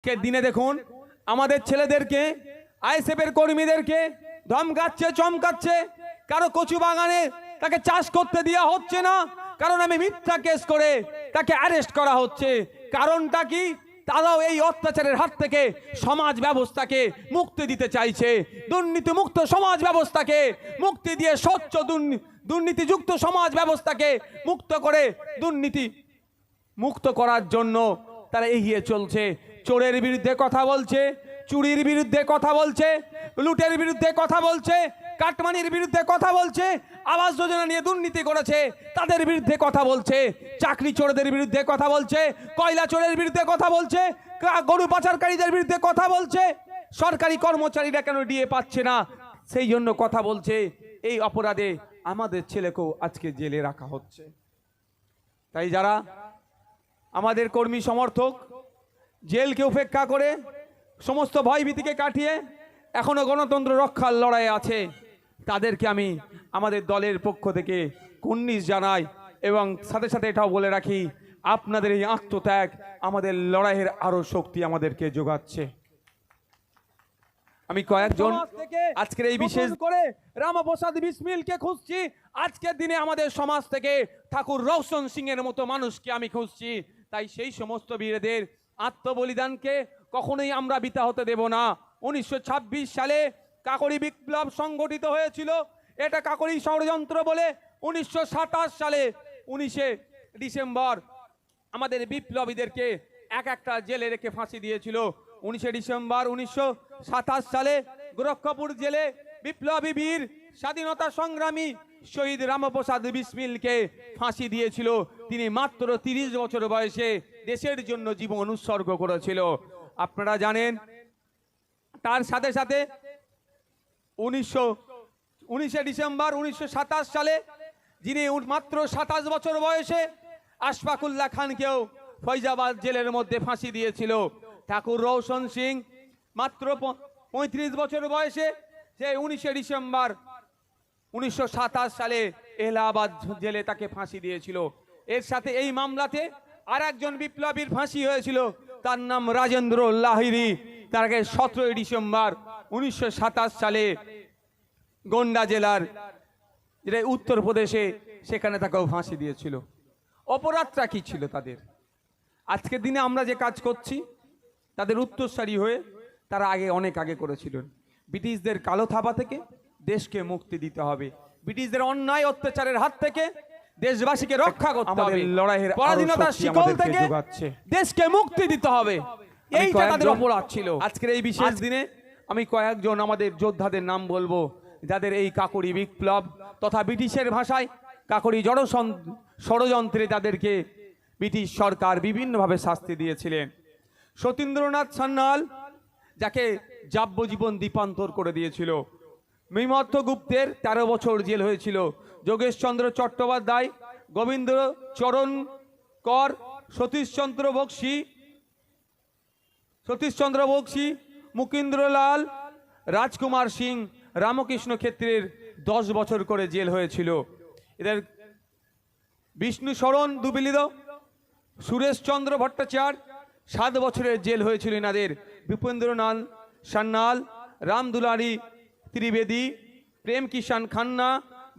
আজকের দিনে দেখুন? আমাদের ছেলেদেরকে, আইএসএফের কর্মীদেরকে ধমকাচ্ছে, চমকাচ্ছে। কারও কচু বাগানে তাকে চাষ করতে দেওয়া হচ্ছে না। কারণ আমি মিথ্যা কেস করে তাকে অ্যারেস্ট করা হচ্ছে। কারণটা কি? তারাও এই অত্যাচারের হাত থেকে সমাজ ব্যবস্থাকে মুক্তি দিতে চাইছে। দুর্নীতি মুক্ত সমাজ ব্যবস্থাকে মুক্তি দিয়ে স্বচ্ছ দুর্নী- দুর্নীতিযুক্ত সমাজ ব্যবস্থাকে মুক্ত করে দুর্নীতি মুক্ত করার জন্য তারা এগিয়ে চলছে। চোরের বিরুদ্ধে কথা বলছে, চুরির বিরুদ্ধে কথা বলছে, লুটের বিরুদ্ধে কথা বলছে, কাটমানির বিরুদ্ধে কথা বলছে, আবাস যোজনা নিয়ে দুর্নীতি করেছে, তাদের বিরুদ্ধে কথা বলছে, চাকরি চোরদের বিরুদ্ধে কথা বলছে, কয়লা চোরের বিরুদ্ধে কথা বলছে গরু পাচারকারীদের বিরুদ্ধে কথা বলছে, সরকারি কর্মচারীরা কেন ডিএ পাচ্ছে না? সেই জন্য কথা বলছে, এই অপরাধে আমাদের ছেলেকেও আজকে জেলে রাখা হচ্ছে। তাই যারা আমাদের কর্মী সমর্থক জেলকে উপেক্ষা করে সমস্ত ভয়ভীতিকে কাটিয়ে এখনও গণতন্ত্র রক্ষার লড়াই আছে। তাদেরকে আমি আমাদের দলের পক্ষ থেকে কুন্নিস জানাই এবং সাথে সাথে এটাও বলে রাখি আপনাদের এই আত্মত্যাগ আমাদের লড়াইয়ের আরও শক্তি আমাদেরকে যোগাচ্ছে। আমি কয়েকজন আজকের এই বিশেষ করে রামপ্রসাদ বিসমিলকে খুঁজছি। আজকের দিনে আমাদের সমাজ থেকে ঠাকুর রৌশন সিং এর মতো মানুষকে আমি খুঁজছি। তাই সেই সমস্ত বীরদের আত্মবলিদানকে কখনোই আমরা বিতা হতে দেব না। উনিশশো ছাব্বিশ সালে কাকরি বিপ্লব সংগঠিত হয়েছিল। এটা কাকরি ষড়যন্ত্র বলে উনিশশো সাতাশ সালে উনিশে ডিসেম্বর আমাদের বিপ্লবীদেরকে এক একটা জেলে রেখে ফাঁসি দিয়েছিল। উনিশে ডিসেম্বর উনিশশো সাতাশ সালে গোরক্ষপুর জেলে বিপ্লবী বীর স্বাধীনতা সংগ্রামী শহীদ রামপ্রসাদ বিসমিলকে ফাঁসি দিয়েছিল। তিনি মাত্র তিরিশ বছর বয়সে দেশের জন্য জীবন উৎসর্গ করেছিল। আপনারা জানেন, তার সাথে সাথে উনিশশো, উনিশে ডিসেম্বর উনিশশো সাতাশ সালে যিনি মাত্র সাতাশ বছর বয়সে আশফাকুল্লাহ খানকেও ফৈজাবাদ জেলের মধ্যে ফাঁসি দিয়েছিল। ঠাকুর রৌশন সিং মাত্র পঁয়ত্রিশ বছর বয়সে সে উনিশে ডিসেম্বর উনিশশো সাতাশ সালে এলাহাবাদ জেলে তাকে ফাঁসি দিয়েছিল। এর সাথে এই মামলাতে আর একজন বিপ্লবীর ফাঁসি হয়েছিল। তার নাম রাজেন্দ্র লাহিরি তাকে সতেরোই ডিসেম্বর উনিশশো সাতাশ সালে গোন্ডা জেলার যেটা উত্তরপ্রদেশে সেখানে তাকেও ফাঁসি দিয়েছিল। অপরাধটা কী ছিল তাদের? আজকের দিনে আমরা যে কাজ করছি, তাদের উত্তরসারী হয়ে তারা আগে অনেক আগে করেছিলেন। ব্রিটিশদের কালো থাবা থেকে দেশকে মুক্তি দিতে হবে। ব্রিটিশদের অন্যায় অত্যাচারের হাত থেকে দেশবাসীকে রক্ষা করতে হবে। লড়াইয়ের পরাধীনতার শিকল থেকে দেশকে মুক্তি দিতে হবে। এইটা তাদের অপরাধ ছিল। আজকের এই বিশেষ দিনে আমি কয়েকজন আমাদের যোদ্ধাদের নাম বলব যাদের এই কাকরি বিপ্লব তথা ব্রিটিশের ভাষায় কাকরি জড় ষড়যন্ত্রে তাদেরকে ব্রিটিশ সরকার বিভিন্নভাবে শাস্তি দিয়েছিলেন। সতীন্দ্রনাথ সান্যাল যাকে যাব্যজীবন দ্বীপান্তর করে দিয়েছিল। মৃমর্থ গুপ্তের তেরো বছর জেল হয়েছিল। যোগেশচন্দ্র চট্টোপাধ্যায়, গোবিন্দ চরণ কর, সতীশচন্দ্র বক্সী সতীশচন্দ্র বক্সী, মুকিন্দ্রলাল, রাজকুমার সিং, রামকৃষ্ণ ক্ষেত্রের দশ বছর করে জেল হয়েছিল। এদের বিষ্ণু শরণ দুবিলিদ, সুরেশচন্দ্র ভট্টাচার্য সাত বছরের জেল হয়েছিল এনাদের। বিপেন্দ্রনাথ সান্যাল, রামদুলারি ত্রিবেদী, প্রেম কিষান খান্না,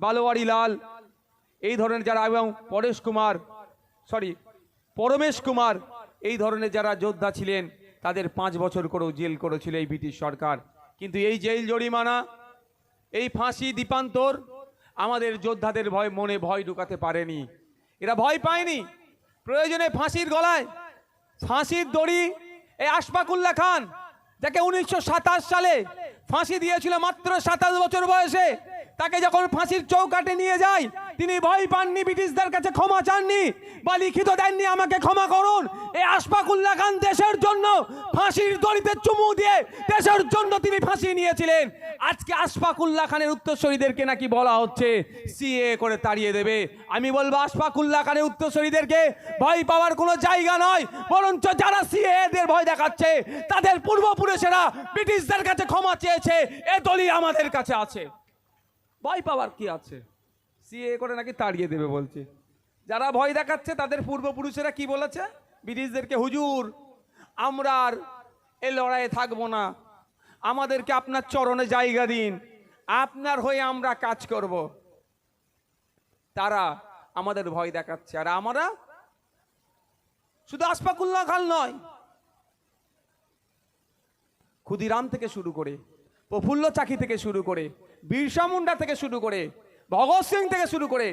বালোয়ারি লাল। এই ধরনের যারা, এবং পরেশ কুমার সরি পরমেশ কুমার, এই ধরনের যারা যোদ্ধা ছিলেন, তাদের পাঁচ বছর করেও জেল করেছিল এই ব্রিটিশ সরকার। কিন্তু এই জেল জরিমানা, এই ফাঁসি দীপান্তর, আমাদের যোদ্ধাদের ভয়, মনে ভয় ঢুকাতে পারেনি। এরা ভয় পায়নি। প্রয়োজনে ফাঁসির গলায়, ফাঁসির দড়ি, এই আশফাকুল্লাহ খান, যাকে উনিশশো সাতাশ সালে ফাঁসি দিয়েছিল মাত্র সাতাশ বছর বয়সে। তাকে যখন ফাঁসির চৌকাটে নিয়ে যায় তিনি ভয় পাননি, ব্রিটিশদের কাছে ক্ষমা চাননি বা লিখিত দেননি, আমাকে ক্ষমা করুন। এই আশফাকুল্লাহ খান দেশের জন্য ফাঁসির দড়িতে চুমু দিয়ে দেশের জন্য তিনি ফাঁসি নিয়েছিলেন। আজকে আশফাকুল্লাহ খানের উত্তরসূরিদেরকে নাকি বলা হচ্ছে, সিএ করে তাড়িয়ে দেবে। আমি বলব, আশফাকুল্লাহ খানের উত্তরসূরিদেরকে ভয় পাওয়ার কোনো জায়গা নয়, বরঞ্চ যারা সিএ দের ভয় দেখাচ্ছে, তাদের পূর্বপুরুষেরা ব্রিটিশদের কাছে ক্ষমা চেয়েছে, এ দলই আমাদের কাছে আছে। ভয় পাওয়ার কি আছে? সিএ করে নাকি তাড়িয়ে দেবে বলছে। যারা ভয় দেখাচ্ছে, তাদের পূর্বপুরুষেরা কি বলেছে? ব্রিটিশদেরকে, হুজুর, আমরা আর এই লড়াইয়ে থাকব না। আমাদেরকে আপনার চরণে জায়গা দিন। আপনার হয়ে আমরা কাজ করব। তারা আমাদের ভয় দেখাচ্ছে। আর আমরা শুধু আসফাকুল্লাহ খাল নয়, ক্ষুদিরাম থেকে শুরু করে, প্রফুল্ল চাকি থেকে শুরু করে, বিরসা মুন্ডা থেকে শুরু করে ভগৎ সিং থেকে শুরু করে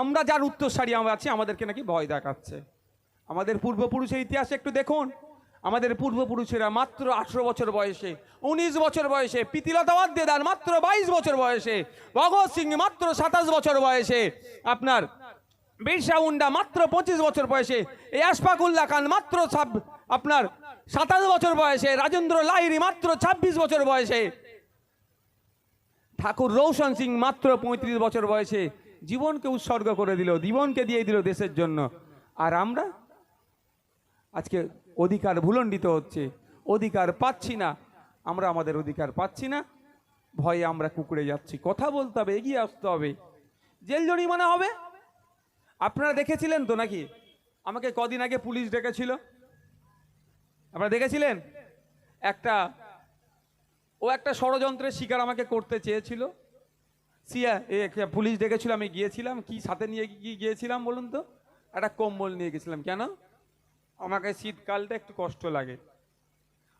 আমরা যার উত্তরসারি আমরা আছি, আমাদেরকে নাকি ভয় দেখাচ্ছে। আমাদের পূর্বপুরুষের ইতিহাস একটু দেখুন। আমাদের পূর্বপুরুষেরা মাত্র আঠেরো বছর বয়সে, উনিশ বছর বয়সে, পিতিলতাবাদ দেদার মাত্র বাইশ বছর বয়সে, ভগৎ সিং মাত্র সাতাশ বছর বয়সে, আপনার বিরসা মুন্ডা মাত্র পঁচিশ বছর বয়সে এই আশফাকুল্লা খান মাত্র আপনার সাতাশ বছর বয়সে, রাজেন্দ্র লাহিরি মাত্র ছাব্বিশ বছর বয়সে ঠাকুর রৌশন সিং মাত্র পঁয়ত্রিশ বছর বয়সে জীবনকে উৎসর্গ করে দিল, জীবনকে দিয়ে দিল দেশের জন্য। আর আমরা আজকে অধিকার ভুলণ্ডিত হচ্ছে, অধিকার পাচ্ছি না। আমরা আমাদের অধিকার পাচ্ছি না, ভয়ে আমরা কুকুরে যাচ্ছি। কথা বলতে হবে, এগিয়ে আসতে হবে। জেল জরিমানা হবে? আপনারা দেখেছিলেন তো নাকি? আমাকে কদিন আগে পুলিশ ডেকেছিল। আপনারা দেখেছিলেন? একটা ও একটা ষড়যন্ত্রের শিকার আমাকে করতে চেয়েছিল। সিয়া, এ পুলিশ ডেকেছিল, আমি গিয়েছিলাম। কি, সাথে নিয়ে গিয়ে গিয়েছিলাম বলুন তো? একটা কম্বল নিয়ে গেছিলাম। কেন? আমাকে শীতকালটা একটু কষ্ট লাগে।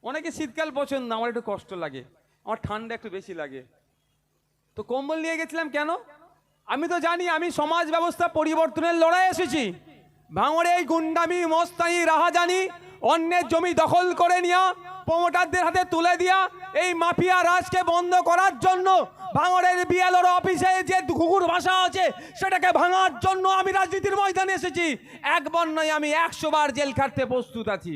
অনেকে শীতকাল পছন্দ আমার একটু কষ্ট লাগে। আমার ঠান্ডা একটু বেশি লাগে। তো কম্বল নিয়ে গেছিলাম কেন? আমি তো জানি, আমি সমাজ ব্যবস্থা পরিবর্তনের লড়াই এসেছি। ভাঙড়ে এই গুন্ডামি, মস্তানি, রাহাজানি অন্যের জমি দখল করে নেওয়া প্রমোটারদের হাতে তুলে দিয়া এই মাফিয়া রাজকে বন্ধ করার জন্য ভাঙড়ের বিএলওর অফিসে যে কুকুর ভাষা আছে, সেটাকে ভাঙার জন্য আমি রাজনীতির ময়দানে এসেছি। একবার নয় আমি একশো বার জেল খাটতে প্রস্তুত আছি।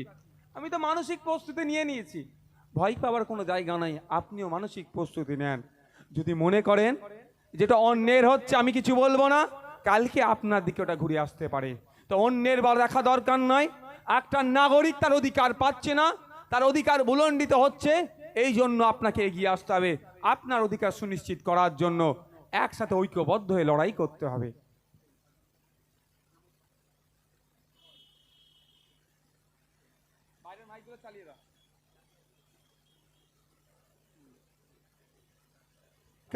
আমি তো মানসিক প্রস্তুতি নিয়ে নিয়েছি। ভয় পাওয়ার কোনো জায়গা নাই, আপনিও মানসিক প্রস্তুতি নেন। যদি মনে করেন যেটা অন্যের হচ্ছে, আমি কিছু বলব না। কালকে আপনার দিকে ওটা ঘুরে আসতে পারে। তো অন্যের বার দেখা দরকার নয়। একটা নাগরিক তার অধিকার পাচ্ছে না, তার অধিকার বুলণ্ডিত হচ্ছে এই জন্য আপনাকে এগিয়ে আসতে হবে, আপনার অধিকার সুনিশ্চিত করার জন্য। একসাথে ঐক্যবদ্ধ হয়ে লড়াই করতে হবে।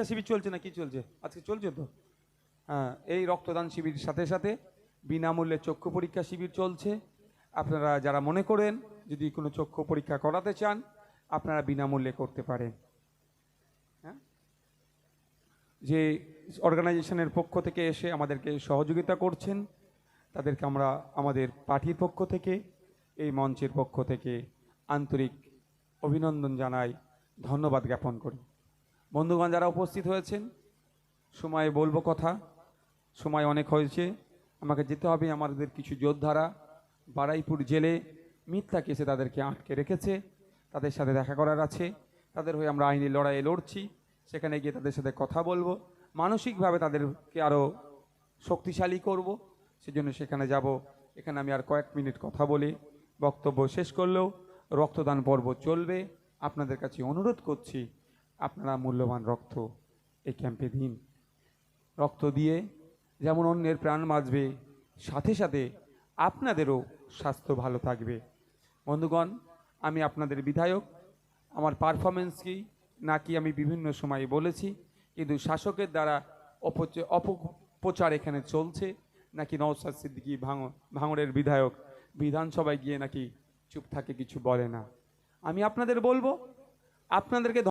শিবির চলছে না কি চলছে? আজকে চলছে তো? হ্যাঁ এই রক্তদান শিবির সাথে সাথে বিনামূল্যে চক্ষু পরীক্ষা শিবির চলছে। আপনারা যারা মনে করেন যদি কোনো চক্ষু পরীক্ষা করাতে চান, আপনারা বিনামূল্যে করতে পারেন। হ্যাঁ? যে অর্গানাইজেশনের পক্ষ থেকে এসে আমাদেরকে সহযোগিতা করছেন, তাদেরকে আমরা আমাদের পার্টির পক্ষ থেকে, এই মঞ্চের পক্ষ থেকে আন্তরিক অভিনন্দন জানাই, ধন্যবাদ জ্ঞাপন করি। বন্ধুগণ, যারা উপস্থিত হয়েছেন, সময় বলব কথা, সময় অনেক হয়েছে, আমাকে যেতে হবে, আমাদের কিছু যোদ্ধারা বারাইপুর জেলে মিথ্যা কেসে তাদেরকে আটকে রেখেছে, তাদের সাথে দেখা করার আছে, তাদের হয়ে আমরা আইনি লড়াইয়ে লড়ছি, সেখানে গিয়ে তাদের সাথে কথা বলব, মানসিকভাবে তাদেরকে আরও শক্তিশালী করব, সেজন্য সেখানে যাব। এখানে আমি আর কয়েক মিনিট কথা বলে, বক্তব্য শেষ করলেও রক্তদান পর্ব চলবে। আপনাদের কাছে অনুরোধ করছি, আপনারা মূল্যবান রক্ত এই ক্যাম্পে দিন। রক্ত দিয়ে যেমন অন্যের প্রাণ বাঁচবে, সাথে সাথে আপনাদেরও স্বাস্থ্য ভালো থাকবে। বন্ধুগণ, আমি আপনাদের বিধায়ক। আমার পারফরমেন্স কি নাকি আমি বিভিন্ন সময়ে বলেছি, কিন্তু শাসকের দ্বারা অপচ- অপপ্রচার এখানে চলছে, নাকি নওসাদ সিদ্দিকী ভাঙ, ভাঙড়ের বিধায়ক বিধানসভায় গিয়ে নাকি চুপ থাকে কিছু বলে না। আমি আপনাদের বলব, আপনাদেরকে